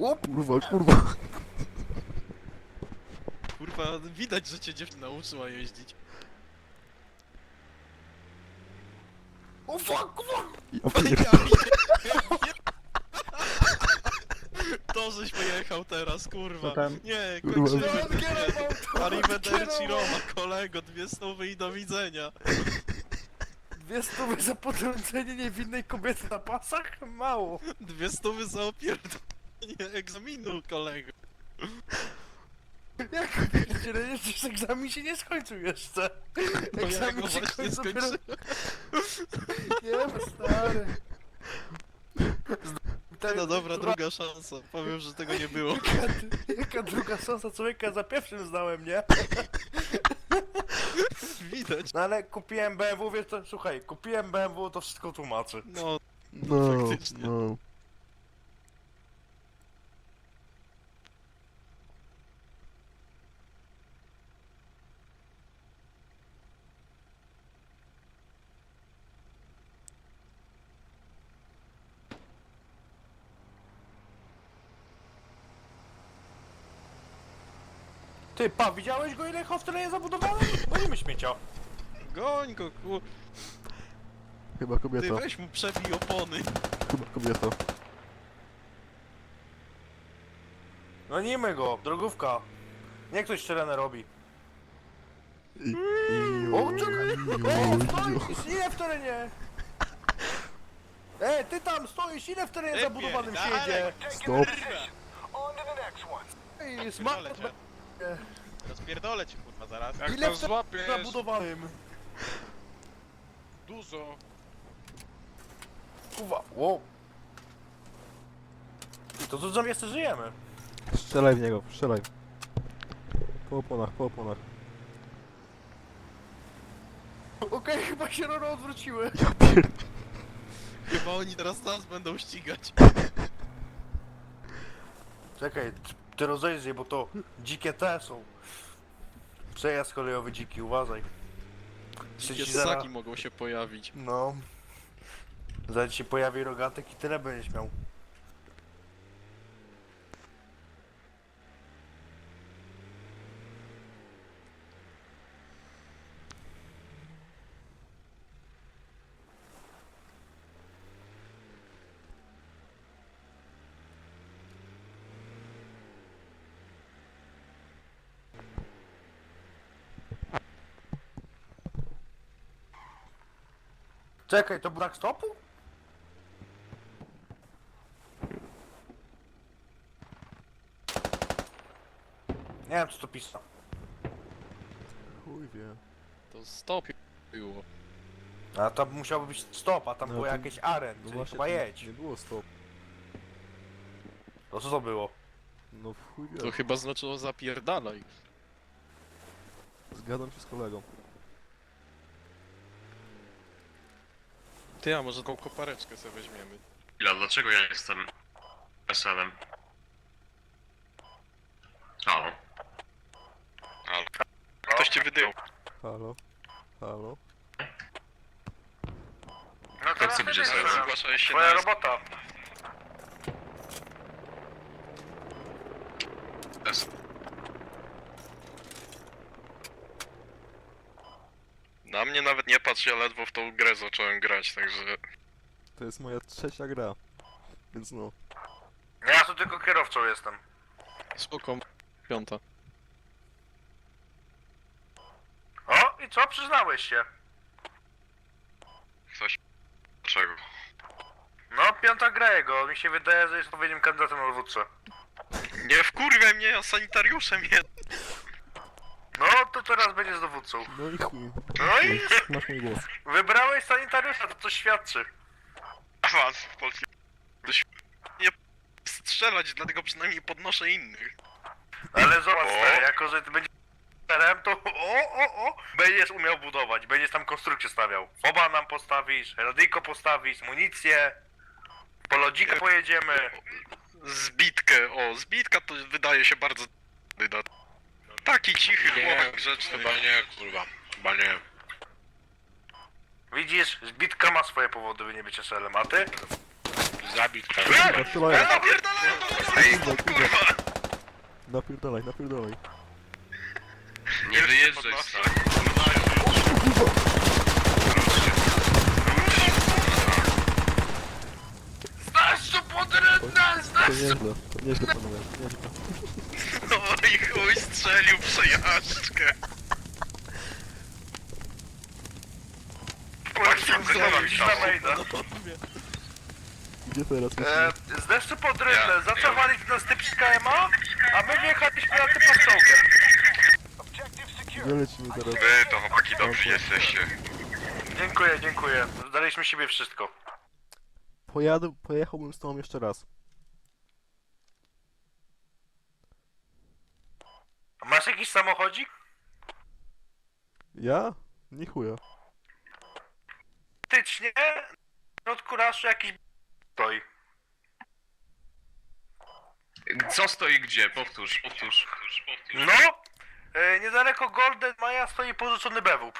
O kurwa, kurwa. Kurwa, widać, że cię dziewczyna nauczyła jeździć. O fuck, fuck. Ja Ja pier... pier- To żeś pojechał teraz, kurwa. Tam? Nie, Kurwa. kończymy. No, Nie. Arrivederci Roma, kolego, dwie stówy i do widzenia. Dwie stówy za potrącenie niewinnej kobiety na pasach? Mało. Dwie stówy za opierdolenie egzaminu, kolego. Jak pierdziele, jeszcze egzamin się nie skończył jeszcze. Bo ja Egzamin się właśnie kończy dopiero... skończyłem. Nie wiem, stary. No dobra, druga szansa. Powiem, że tego nie było. Jaka, jaka druga szansa człowieka za pierwszym znałem, nie? Widać. No ale kupiłem BMW, wiesz co, słuchaj, kupiłem BMW, to wszystko tłumaczy. No, No, faktycznie. no. Ty, pa, widziałeś go ile w terenie zabudowanym? Gonimy śmiecia. Goń go, ku... Chyba Ty kobieta. weź mu przebij opony. Chyba kobieta. Gonimy go, drogówka. Niech ktoś terenę robi. I... I... O, czekaj! O, stoisz! Ile w terenie? E, ty tam stoisz, ile w terenie zabudowanym się jedzie? Stop. Ej, smart... Rozpierdolę cię. Rozpierdolę cię, kurwa, zaraz. Jak Ile to w złapiesz, zabudowanym? dużo. Kuwa, wow. To co tam jeszcze żyjemy? Strzelaj w niego, strzelaj. Po oponach, po oponach. Okej, chyba się rano odwróciły. Ja pier... Chyba oni teraz nas będą ścigać. Czekaj, ty rozejrzyj, bo to dzikie te są. Przejazd kolejowy dziki, uważaj. Jeszcze Dzikie ci ssaki mogą się pojawić. No. Zaraz ci się pojawi rogatek i tyle będziesz miał. Czekaj, to brak stopu? Nie wiem co to pisa. Chuj wie. To stop było. A tam musiałby być stop, a tam No było to- jakieś aren, No czyli właśnie, chyba to jedź. nie było stop. To co to było? No w chuj To wie. chyba znaczyło zapierdalaj. Zgadzam się z kolegą. Ty, a może tą kopareczkę sobie weźmiemy. Ila, dlaczego ja jestem SL-em? Halo. Halo. Ktoś cię wydył. Halo? Halo? No Kto chce być SL-em? Zgłaszałeś się Twoja na... robota. Na mnie nawet nie patrz, ja ledwo w tą grę zacząłem grać, także... To jest moja trzecia gra. Więc no. Ja tu tylko kierowcą jestem. Spoko. Piąta. O, i co? Przyznałeś się. Coś. Dlaczego? No, piąta gra jego. Mi się wydaje, że jest odpowiednim kandydatem na dowódcę. Nie wkurwiaj mnie, ja sanitariuszem jest. No, to teraz będziesz dowódcą. No i chuj. No i Masz mój głos. wybrałeś sanitariusza, to coś świadczy. Awans w polskim... Nie strzelać, dlatego przynajmniej podnoszę innych. Ale zobacz, stary, jako że ty będziesz terem, to o, o, o, będziesz umiał budować, będziesz tam konstrukcję stawiał. Oba nam postawisz, radyjko postawisz, municję, po lodzika pojedziemy. Zbitkę, o, zbitka to wydaje się bardzo. Taki cichy Nie, chłopak grzeczny. Chyba nie, kurwa. Chyba nie. Widzisz, zbitka ma swoje powody, by nie być SL-em, a ty? Zabit Ej, Strzelaj. napierdalaj! Ej, Kurwa, kurwa. kurwa! Napierdalaj, napierdalaj. Nie wyjeżdżaj stary. Znasz to podrędna, To nieźle, to nieźle panowie, nieźle. No i chuj strzelił przejażdżkę. Płaciłem zrobić na maina. Gdzie teraz E, lecimy? z deszczu pod rynę, Ja- zacofali nas typ z KMA, a my wjechaliśmy na typa z czołgiem. Gdzie lecimy teraz? Wy to chłopaki dobrzy jesteście. Dziękuję, dziękuję. Daliśmy siebie wszystko. Pojadę, pojechałbym z tobą jeszcze raz. Masz jakiś samochodzik? Ja? Nie chuja. Tycznie, w środku raszu jakiś stoi. Co stoi gdzie? Powtórz, powtórz. No, e, niedaleko Golden Maya stoi porzucony bewup.